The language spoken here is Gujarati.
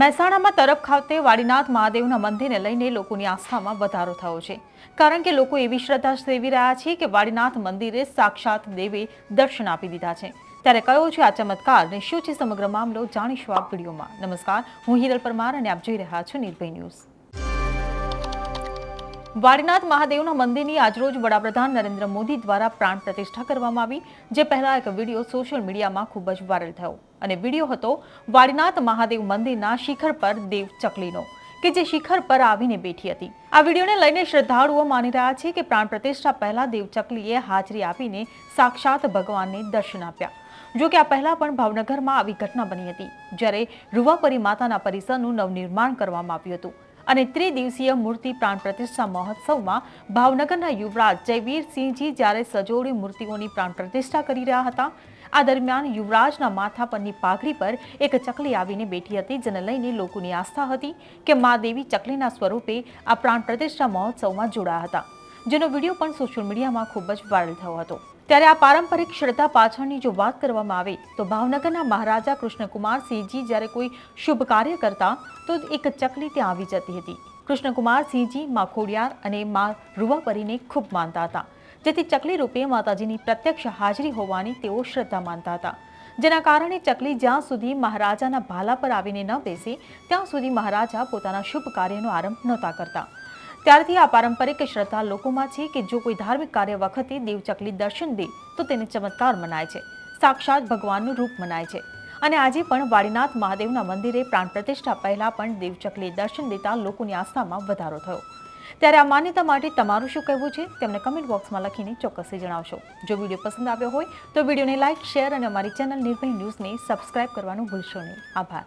મહેસાણામાં તરફ ખાતે વાડીનાથ મહાદેવના મંદિરને લઈને લોકોની આસ્થામાં વધારો થયો છે. કારણ કે લોકો એવી શ્રદ્ધા સેવી રહ્યા છે કે વાડીનાથ મંદિરે સાક્ષાત દેવે દર્શન આપી દીધા છે. ત્યારે કયો છે આ ચમત્કાર અને શું છે સમગ્ર મામલો જાણીશું આ વિડીયોમાં. નમસ્કાર, હું હિરલ પરમાર અને આપ જોઈ રહ્યા છો નિર્ભય ન્યૂઝ. વાડીનાથ મહાદેવના મંદિરની આજરોજ વડાપ્રધાન નરેન્દ્ર મોદી દ્વારા પ્રાણ પ્રતિષ્ઠા કરવામાં આવી, જે પહેલા એક વીડિયો સોશિયલ મીડિયામાં ખૂબ જ વાયરલ થયો. અને વીડિયો હતો વાડીનાથ મહાદેવ મંદિરના શિખર પર દેવ ચકલીનો, કે જે શિખર પર આવીને બેઠી હતી. આ વિડીયોને લઈને શ્રદ્ધાળુઓ માની રહ્યા છે કે પ્રાણ પ્રતિષ્ઠા પહેલા દેવ ચકલીએ હાજરી આપીને સાક્ષાત ભગવાનને દર્શન આપ્યા. જો કે આ પહેલા પણ ભાવનગરમાં આવી ઘટના બની હતી, જ્યારે રૂવાપરી માતાના પરિસરનું નવનિર્માણ કરવામાં આવ્યું હતું. અને ત્રિદિવસીય મૂર્તિ પ્રાણ પ્રતિષ્ઠા મહોત્સવમાં ભાવનગરના યુવરાજ જયવીરસિંહજી જ્યારે સજોડી મૂર્તિઓની પ્રાણ પ્રતિષ્ઠા કરી રહ્યા હતા, આ દરમિયાન યુવરાજના માથા પરની પાઘડી પર એક ચકલી આવીને બેઠી હતી, જેને લઈને લોકોની આસ્થા હતી કે મા દેવી ચકલીના સ્વરૂપે આ પ્રાણ પ્રતિષ્ઠા મહોત્સવમાં જોડાયા હતા. જેનો વીડિયો પણ સોશિયલ મીડિયામાં ખૂબ જ વાયરલ થયો હતો. ત્યારે આ પારંપરિક શ્રદ્ધા પાછળની જો વાત કરવામાં આવે તો ભાવનગરના મહારાજા કૃષ્ણકુમાર સિંહજી જ્યારે કોઈ શુભ કાર્ય કરતા તો એક ચકલી ત્યાં આવી જતી હતી. કૃષ્ણકુમારસિંહજી મા ખોડિયાર અને મા રૂવાપરીને ખૂબ માનતા હતા. જેથી ચકલી રૂપે માતાજીની પ્રત્યક્ષ હાજરી હોવાની તેઓ શ્રદ્ધા માનતા હતા. જેના કારણે ચકલી જ્યાં સુધી મહારાજાના ભાલા પર આવીને ન બેસે, ત્યાં સુધી મહારાજા પોતાના શુભ કાર્યનો આરંભ નહોતા કરતા. ત્યારથી આ પારંપરિક શ્રદ્ધા લોકોમાં છે કે જો કોઈ ધાર્મિક કાર્ય વખતે દેવચકલી દર્શન દે, તો તેને ચમત્કાર મનાય છે. સાક્ષાત ભગવાનનું રૂપ મનાય છે. અને આજે પણ વાડીનાથ મહાદેવના મંદિરે પ્રાણ પ્રતિષ્ઠા પહેલા પણ દેવચકલી દર્શન દેતા લોકોની આસ્થામાં વધારો થયો. ત્યારે આ માન્યતા માટે તમારું શું કહેવું છે? તેમને કમેન્ટ બોક્સમાં લખીને ચોક્કસથી જણાવશો. જો વીડિયો પસંદ આવ્યો હોય, તો વિડીયોને લાઇક શેર અને અમારી ચેનલ નિર્ભય ન્યૂઝને સબસ્ક્રાઇબ કરવાનું ભૂલશો નહીં. આભાર.